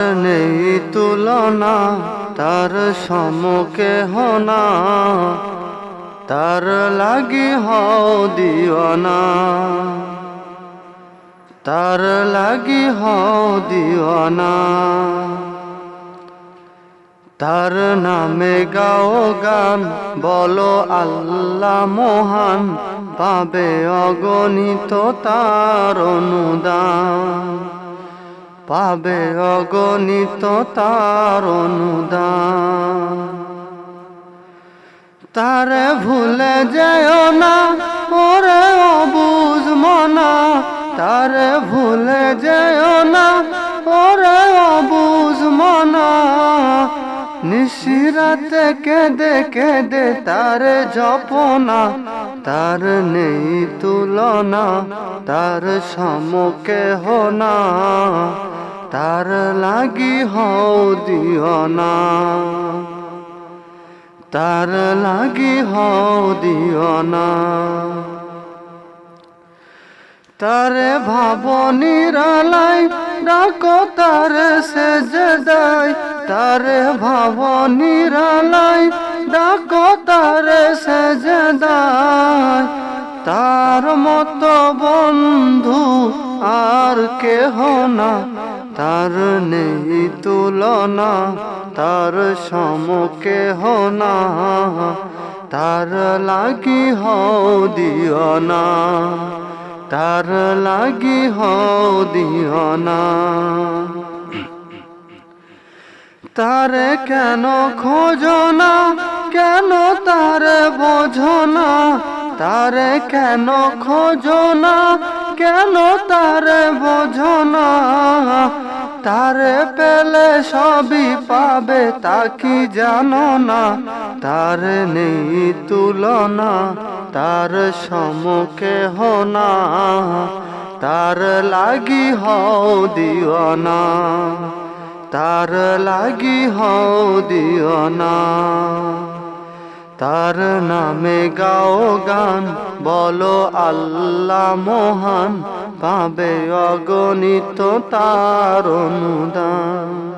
নেই তুলনা, তার সমুখে হনা, তার লাগি হও দিওয়ানা। তার লাগি হও দিওয়ানা। তার নামে গাও গান, বলো আল্লাহ মহান, পাবে অগণিত তার অনুদান। পাবে অগণিত তার অনুদান। তারে ভুলে যেও না, ওরে অবুজ মনা। তারে ভুলে যেও না, ওরে অবুজ মনা। নিশিরাতে কেঁদে কেঁদে তার জপনা, তার নেই তুলনা, তার সমকে হোনা তার লাগি হও দিও না। তার লাগি হও দিও না। তারে ভাব নিরালাই ডাকো তারে সেজদাই তারে ভাব নিরালাই ডাকো তারে সেজদাই তার মতো বন্ধু আর কেহ না। তার নেই তুলনা, তার সমকে না তার লাগি হও দিও না তার লাগি হও দিও না তারে কেন খোঁজো না কেন তার বোঝো না তারে কেন খোঁজো না কেন তারে বোঝো না? তারে পেলে সবই পাবে, তা কি জানো না? তার নেই তুলনা, তার সমুখে হোনা তার লাগি হও দিও না তার লাগি হও দিও না তার নামে গাও গান, বলো আল্লাহ মহান, পাবে অগণিত তার অনুদান।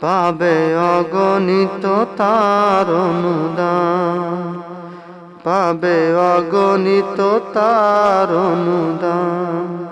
পাবে অগণিত তার অনুদান। পাবে অগণিত তার অনুদান।